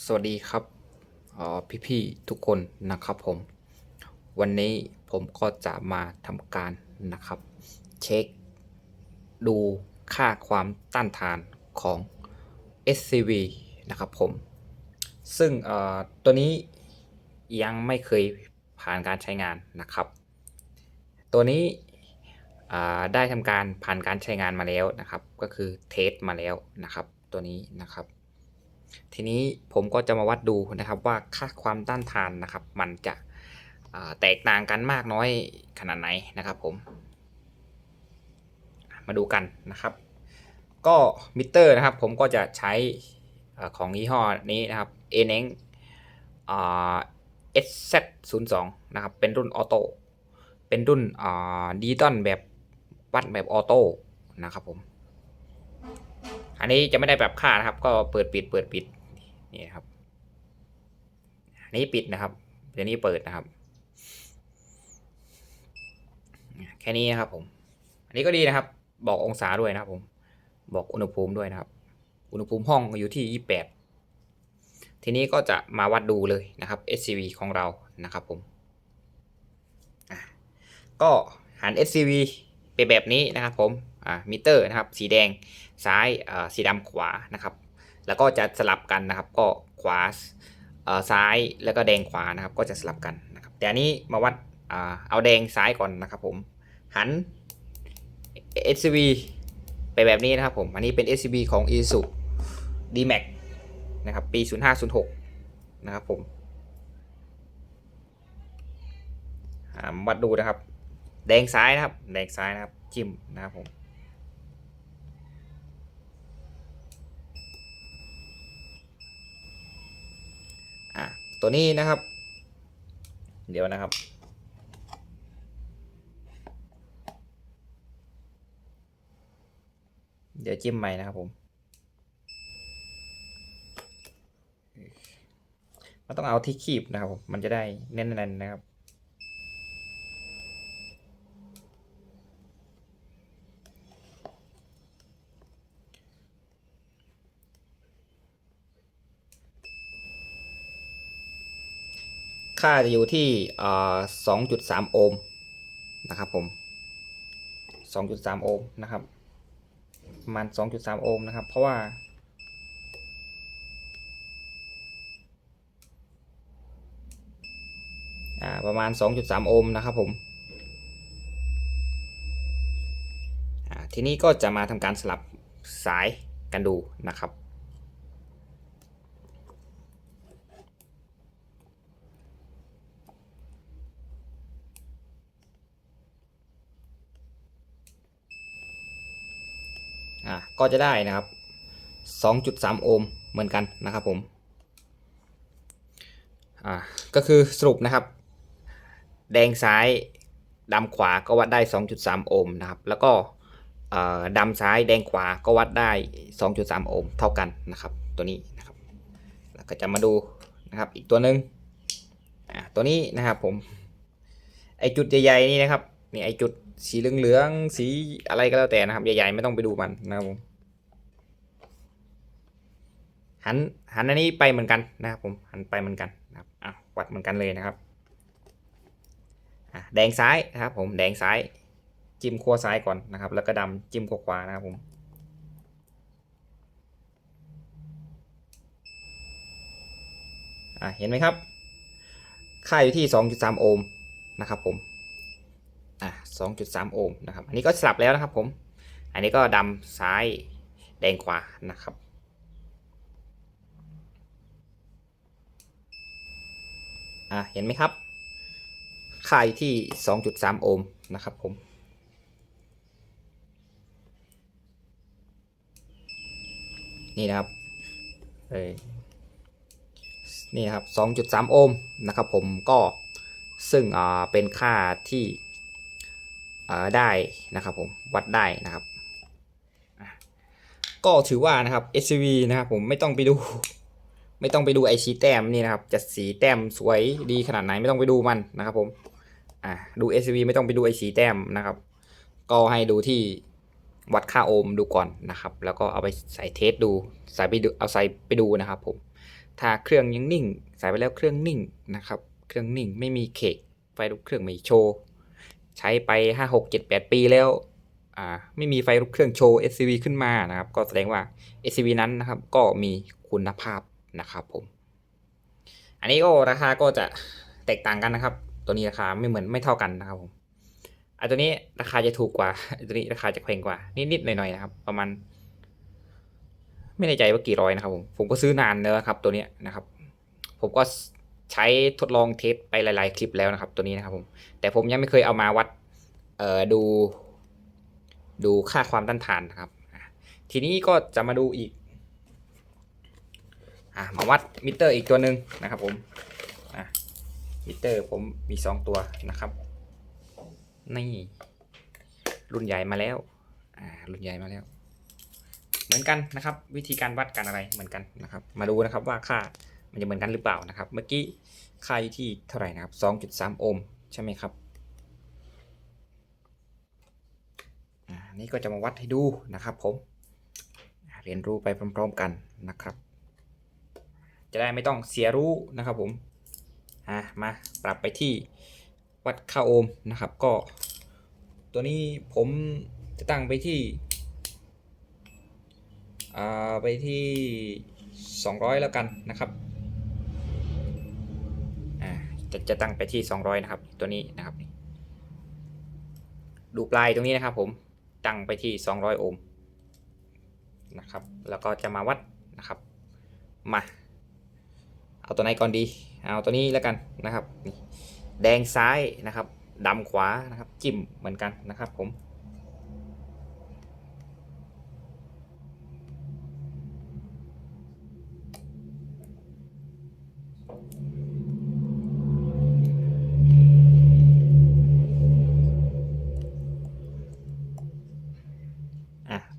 สวัสดีครับพี่พี่ๆทุกคนนะครับผม วันนี้ผมก็จะมาทำการนะครับ เช็ค ดูค่าความต้านทานของ SCV นะครับผม ซึ่งตัวนี้ยังไม่เคยผ่านการใช้งานนะครับ ตัวนี้ได้ทำการผ่านการใช้งานมาแล้วนะครับ ก็คือเทสมาแล้วนะครับ ตัวนี้นะครับ ทีนี้ผมก็จะมาวัดดูนะครับว่าค่าความต้านทานนะครับมันจะแตกต่างกันมากน้อยขนาดไหนนะครับผม มาดูกันนะครับ ก็มิเตอร์นะครับผมก็จะใช้ของยี่ห้อนี้นะครับ a n e n อ่า SZ02 นะครับเป็นรุ่นออโต้เป็นรุ่นดิจิตอลแบบวัดแบบออโต้นะครับผม อันนี้จะไม่ได้แบบค่านะครับ ก็เปิดปิดเปิดปิดนี่นะครับอันนี้ปิดนะครับเดี๋ยวนี้เปิดนะครับ แค่นี้นะครับผม อันนี้ก็ดีนะครับ บอกองศาด้วยนะครับ ผม บอกอุณหภูมิด้วยนะครับ อุณหภูมิห้องอยู่ที่ 28 ทีนี้ก็จะมาวัดดูเลยนะครับ SCV ของเรานะครับผมก็หัน SCV ไปแบบนี้นะครับผม มิเตอร์นะครับ สีแดงซ้ายสีดำขวานะครับ แล้วก็จะสลับกันนะครับ ก็ขวาซ้ายแล้วก็แดงขวานะครับ ก็จะสลับกันนะครับ แต่อันนี้มาวัดอเอาแดงซ้ายก่อนนะครับผม หัน SCV ไปแบบนี้นะครับผม อันนี้เป็น SCV ของ Isuzu D-Max นะครับ ปี 0506 นะครับผมมาวัดดูนะครับ แดงซ้ายนะครับ แดงซ้ายนะครับ จิ้มนะครับผม อะ ตัวนี้นะครับ เดี๋ยวนะครับ เดี๋ยวจิ้มใหม่นะครับผม มันต้องเอาที่คีบนะครับผม มันจะได้แน่นๆนะครับ ค่าจะอยู่ที่สองจุดสามโอห์มนะครับผมสองจุดสามโอห์มนะครับประมาณ2.3โอห์มนะครับ เพราะว่า ประมาณ2.3โอห์มนะครับผมทีนี้ก็จะมาทำการสลับสายกันดูนะครับ อะก็จะได้นะครับ 2.3 โอห์มเหมือนกันนะครับผมอ่าก็คือสรุปนะครับ แดงซ้ายดำขวาก็วัดได้ 2.3 โอห์มนะครับ แล้วก็ดำซ้ายแดงขวาก็วัดได้ 2.3 โอห์มเท่ากันนะครับ ตัวนี้นะครับ แล้วก็จะมาดูนะครับอีกตัวหนึ่งอ่าตัวนี้นะครับผมไอจุดใหญ่ๆนี่นะครับ นี่ไอจุดสีเหลืองๆสีอะไรก็แล้วแต่นะครับ ใหญ่ๆไม่ต้องไปดูมันนะครับผมหันหันอันนี้ไปเหมือนกันนะครับผมหันไปเหมือนกันนะครับอะวัดเหมือนกันเลยนะครับอะแดงซ้ายนะครับผมแดงซ้ายจิ้มขั้วซ้ายก่อนนะครับ แล้วก็ดำจิ้มขั้วขวานะครับผมอะเห็นไหมครับ ค่าอยู่ที่ 2.3 โอห์มนะครับผม อะ2.3โอห์มนะครับ อันนี้ก็สลับแล้วนะครับผม อันนี้ก็ดำซ้ายแดงขวานะครับอะเห็นไหมครับ ค่าอยู่ที่ 2.3 โอห์มนะครับผม นี่นะครับเอ้ยนี่นะครับ 2.3 โอห์มนะครับผมก็ซึ่งอ่าเป็นค่าที่ ได้นะครับผมวัดได้นะครับก็ถือว่านะครับ S V นะครับผมไม่ต้องไปดู ไม่ต้องไปดูไอชีแต้มนี่นะครับจะสีแต้มสวยดีขนาดไหนไม่ต้องไปดูมันนะครับผมอ่าดู S V ไม่ต้องไปดูไอสีแต้มนะครับ ก็ให้ดูที่วัดค่าโอห์มดูก่อนนะครับ แล้วก็เอาไปใส่เทสดูใส่ไปดูเอาใส่ไปดูนะครับผมถ้าเครื่องยังนิ่ง ใส่ไปแล้วเครื่องนิ่งนะครับ เครื่องนิ่งไม่มีเคกไฟลุกเครื่องไม่โชว์ ใช้ไป 5 6 7 8 ปีแล้วอ่าไม่มีไฟลุกเครื่องโชว์ SCV ขึ้นมานะครับ ก็แสดงว่า SCV นั้นนะครับ ก็มีคุณภาพนะครับผม อันนี้ก็ราคาก็จะแตกต่างกันนะครับ ตัวนี้ราคาไม่เหมือนไม่เท่ากันนะครับผมอันตัวนี้ราคาจะถูกกว่าตัวนี้ราคาจะแพงกว่า นิดๆหน่อยๆนะครับ ประมาณ ไม่แน่ใจว่ากี่ร้อยนะครับผมผมก็ซื้อนานแล้วครับ ตัวนี้นะครับ ผมก็ ใช้ทดลองเทสไปหลาย ๆ คลิปแล้วนะครับ ตัวนี้นะครับผม แต่ผมยังไม่เคยเอามาวัดเอ่อดู ดูค่าความต้านทานนะครับ ทีนี้ก็จะมาดูอีกอะมาวัดมิเตอร์อีกตัวหนึ่งนะครับผมอะมิเตอร์ผมมีสองตัวนะครับนี่รุ่นใหญ่มาแล้วอ่ารุ่นใหญ่มาแล้ว เหมือนกันนะครับ วิธีการวัดกันอะไรเหมือนกันนะครับ มาดูนะครับว่าค่า มันจะเหมือนกันหรือเปล่านะครับ เมื่อกี้ค่าอยู่ที่เท่าไหร่นะครับ 2.3 โอห์มใช่ไหมครับอ่านี่ก็จะมาวัดให้ดูนะครับผม เรียนรู้ไปพร้อมๆกันนะครับ จะได้ไม่ต้องเสียรู้นะครับผมอ่ามาปรับไปที่วัดค่าโอห์มนะครับ ก็ ตัวนี้ผมจะตั้งไปที่อ่าไปที่ 200 แล้วกันนะครับ จะจะตั้งไปที่ 200 นะครับ ตัวนี้นะครับ ดูปลายตรงนี้นะครับผม ตั้งไปที่ 200 โอห์มนะครับ แล้วก็จะมาวัดนะครับ มา เอาตัวไหนก่อนดี เอาตัวนี้แล้วกันนะครับนี่แดงซ้ายนะครับดำขวานะครับ จิ้มเหมือนกันนะครับผม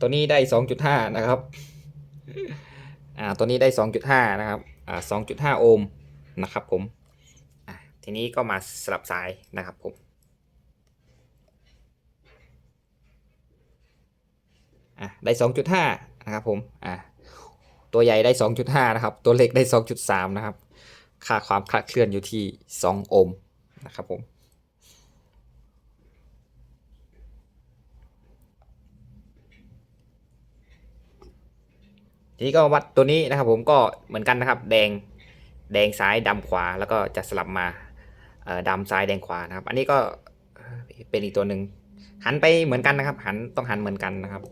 ตัวนี้ได้2.5นะครับ อ่า ตัวนี้ได้2.5นะครับ อ่า2.5โอห์มนะครับผม อะทีนี้ก็มาสลับสายนะครับผม อะได้2.5นะครับผม อะตัวใหญ่ได้ 2.5 นะครับ ตัวเล็กได้ 2.3 นะครับ ค่าความคลาดเคลื่อนอยู่ที่ 2 โอห์มนะครับผม ทีนี้ก็วัดตัวนี้นะครับ ผมก็เหมือนกันนะครับ แดงแดงซ้ายดำขวาแล้วก็จะสลับมาเอ่อดำซ้ายแดงขวานะครับ อันนี้ก็เป็นอีกตัวหนึ่งหันไปเหมือนกันนะครับ หันต้องหันเหมือนกันนะครับ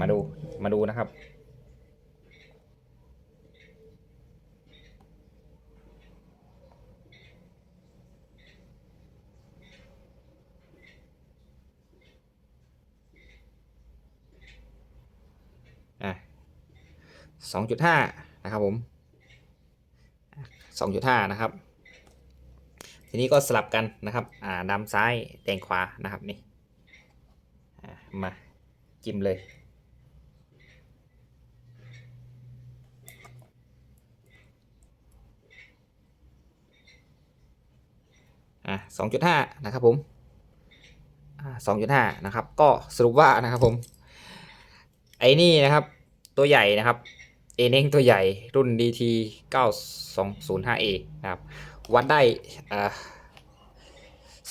มาดูมาดูนะครับ 2.5 นะครับผม 2.5 นะครับ ทีนี้ก็สลับกันนะครับอ่าดำซ้ายแดงขวานะครับนี่มาจิ้มเลยอะ2.5 นะครับผม2.5 นะครับ ก็สรุปว่านะครับผม ไอ้นี่นะครับ ตัวใหญ่นะครับ เอเน่งตัวใหญ่รุ่น DT 9205A นะครับวัดได้อ่า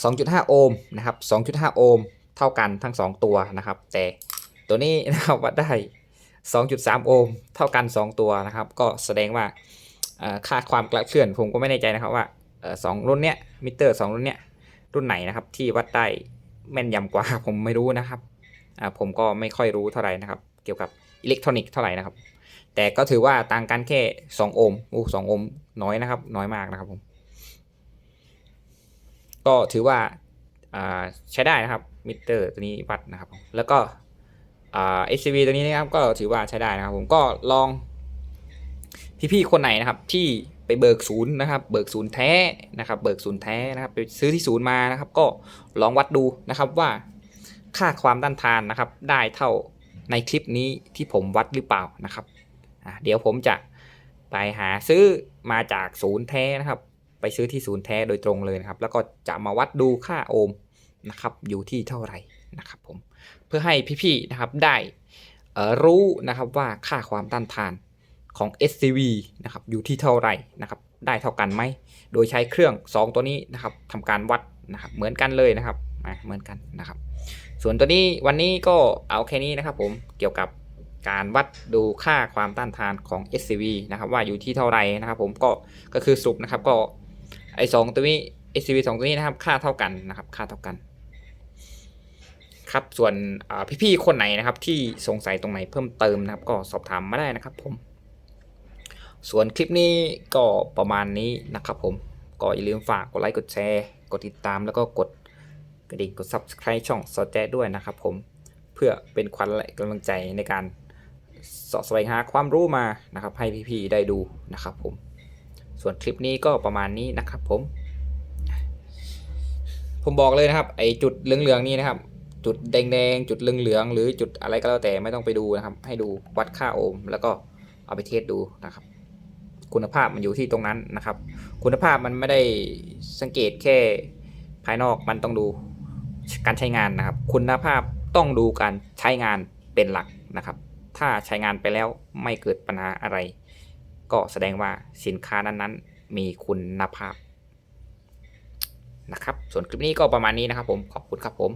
2.5 โอห์มนะครับ 2.5 โอห์มเท่ากันทั้ง 2 ตัวนะครับ แต่ตัวนี้นะครับวัดได้ 2.3 โอห์มเท่ากัน 2 ตัวนะครับ ก็แสดงว่าค่าความกระเคลื่อนผมก็ไม่แน่ใจนะครับว่าสองรุ่นเนี้ยมิเตอร์สองรุ่นเนี้ยรุ่นไหนนะครับที่วัดได้แม่นยำกว่าผมไม่รู้นะครับผมก็ไม่ค่อยรู้เท่าไหร่นะครับ เกี่ยวกับอิเล็กทรอนิกส์เท่าไหร่นะครับ แต่ก็ถือว่าต่างกันแค่ 2 โอห์มอู้สองโอห์มน้อยนะครับ น้อยมากนะครับผม ก็ถือว่าใช้ได้นะครับ มิเตอร์ตัวนี้วัดนะครับ แล้วก็เอ่า SCV ตัวนี้นะครับ ก็ถือว่าใช้ได้นะครับ ผมก็ลอง พี่ๆคนไหนนะครับ ที่ไปเบิกศูนย์นะครับ เบิกศูนย์แท้นะครับ เบิกศูนย์แท้นะครับ ไปซื้อที่ศูนย์มานะครับ ก็ลองวัดดูนะครับว่าค่าความต้านทานนะครับ ได้เท่าในคลิปนี้ที่ผมวัดหรือเปล่านะครับะเดี๋ยวผมจะไปหาซื้อมาจากศูนย์แท้นะครับ ไปซื้อที่ศูนย์แท้โดยตรงเลยนะครับ แล้วก็จะมาวัดดูค่าโอห์มนะครับ อยู่ที่เท่าไหร่นะครับผมเพื่อให้พี่ๆนะครับได้รู้นะครับว่าค่าความต้านทานของ SCV นะครับอยู่ที่เท่าไหร่นะครับได้เท่ากันไหม โดยใช้เครื่อง 2 ตัวนี้นะครับทำการวัดนะครับเหมือนกันเลยนะครับเหมือนกันนะครับ ส่วนตัวนี้วันนี้ก็เอาแค่นี้นะครับผมเกี่ยวกับ การวัดดูค่าความต้านทานของ SCV นะครับว่าอยู่ที่เท่าไหร่นะครับผมก็ก็คือสรุปนะครับก็ไอสองตัวนี้ SCV สองตัวนี้นะครับค่าเท่ากันนะครับค่าเท่ากันครับส่วนพี่ๆคนไหนนะครับที่สงสัยตรงไหนเพิ่มเติมนะครับ ก็สอบถามมาได้นะครับผม ส่วนคลิปนี้ก็ประมาณนี้นะครับผมก็อย่าลืมฝากกดไลค์กดแชร์ กดติดตามแล้วก็กดกระดิ่งกด subscribe ช่องสอแจด้วยนะครับผมเพื่อเป็นขวัญและกำลังใจในการ สาะแสวงหาความรู้มานะครับ ให้พี่ๆได้ดูนะครับผม ส่วนคลิปนี้ก็ประมาณนี้นะครับผม ผมบอกเลยนะครับ ไอจุดเหลืองๆนี่นะครับ จุดแดงๆจุดเหลืองๆหรือจุดอะไรก็แล้วแต่ไม่ต้องไปดูนะครับ ให้ดูวัดค่าโอห์มแล้วก็เอาไปเทสดูนะครับ คุณภาพมันอยู่ที่ตรงนั้นนะครับ คุณภาพมันไม่ได้สังเกตแค่ภายนอกมันต้องดูการใช้งานนะครับ คุณภาพต้องดูการใช้งานเป็นหลักนะครับ ถ้าใช้งานไปแล้วไม่เกิดปัญหาอะไร ก็แสดงว่าสินค้านั้นๆ มีคุณภาพนะครับ ส่วนคลิปนี้ก็ประมาณนี้นะครับผม ขอบคุณครับผม